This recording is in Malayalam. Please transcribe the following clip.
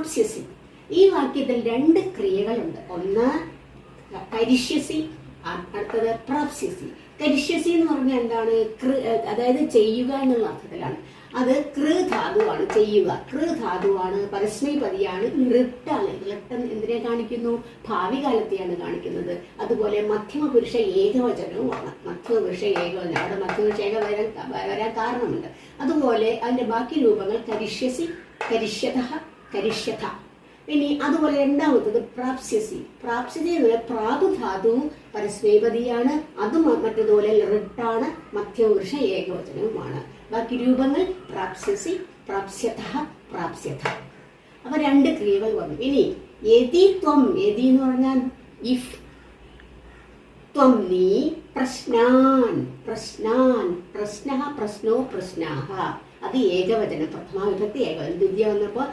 പ്രാപ്സ്യസി ഈ വാക്യത്തിൽ രണ്ട് ക്രിയകളുണ്ട്. ഒന്ന് കരിഷ്യസി അടുത്തത് പ്രാപ്സ്യസി. കരിഷ്യസി എന്ന് പറഞ്ഞാൽ എന്താണ്? കൃ അതായത് ചെയ്യുക എന്നുള്ള അർത്ഥത്തിലാണ്. അത് കൃ ധാതുവാണ് ചെയ്യുക. കൃ ധാതുവാണ് പരസ്മൈപതിയാണ് ഋട്ടാണ് ഋട്ടൻ എന്തിനെ കാണിക്കുന്നു? ഭാവി കാലത്തെയാണ് കാണിക്കുന്നത്. അതുപോലെ മധ്യമ പുരുഷ ഏകവചനവുമാണ്. മധ്യമ പുരുഷ ഏകവചനം. അവിടെ മധ്യമ പുരുഷ ഏക വരാൻ വരാൻ കാരണമുണ്ട്. അതുപോലെ അതിന്റെ ബാക്കി രൂപങ്ങൾ കരിഷ്യസി കരിഷ്യത കരിഷ്യത ഇനി അതുപോലെ രണ്ടാമത്തത് പ്രാപ്സ്യസി. പ്രാപ്സ്യതി പറയുന്നത് ധാതു പരസ്മൈപതിയാണ് അതും മറ്റതുപോലെ ലിട്ടാണ് മധ്യപുരുഷ ഏകവചനവുമാണ്. ബാക്കി രൂപങ്ങൾ പ്രാപ്സ്യസി പ്രാപ്സ്യത പ്രാപ്സ്യത അപ്പൊ രണ്ട് ക്രിയകൾ വന്നു. ഇനി യതി ത്വം. യതി എന്ന് പറഞ്ഞാൽ ഇഫ് ത്വം നീ പ്രശ്നാൻ. പ്രശ്നാൻ. പ്രശ്ന പ്രശ്നോ പ്രശ്നാഹ. അത് ഏകവചനം പ്രഥമാവിഭക്തി ഏകവചനം ദ്വിതീയ വന്നപ്പോൾ